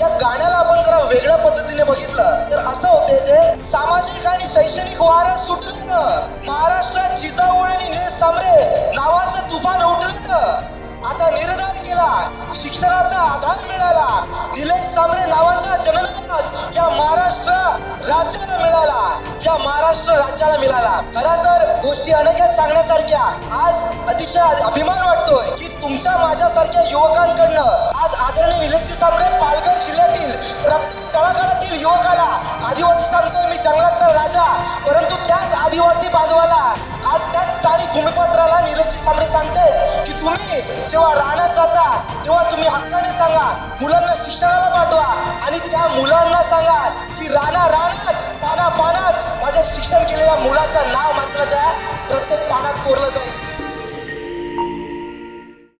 या गाण्याला आपण जरा वेगळ्या पद्धतीने बघितलं. तर असं होते ते सामाजिक आणि शैक्षणिक वारं सुटलं ना महाराष्ट्रात जिजाऊळणी हे सामरे नावाचं तुफान उठलं ना आता निर्धार केला शिक्षणाचा आधार मिळाला निलेश सामरे नावाचा जननायक या महाराष्ट्र राज्याला मिळाला या महाराष्ट्र राज्याला मिळाला. खर तर गोष्टी अनेक सांगण्यासारख्या. आज अतिशय अभिमान वाटतोय की तुमच्या माझ्यासारख्या युवकांकडनं आज जंगलातला राजा परंतु त्याच आदिवासी बांधवाला आज त्याच स्थानिक भूमिपत्राला निलेशजी सांबरे सांगतायत की तुम्ही जेव्हा राहण्यात जाता तेव्हा तुम्ही हक्काने सांगा मुलांना शिक्षणाला पाठवा आणि त्या मुलांना सांगा की राणा राणात पाना पानात माझ्या शिक्षण केलेल्या मुलाचं नाव मात्र त्या प्रत्येक पानात कोरलं जाईल.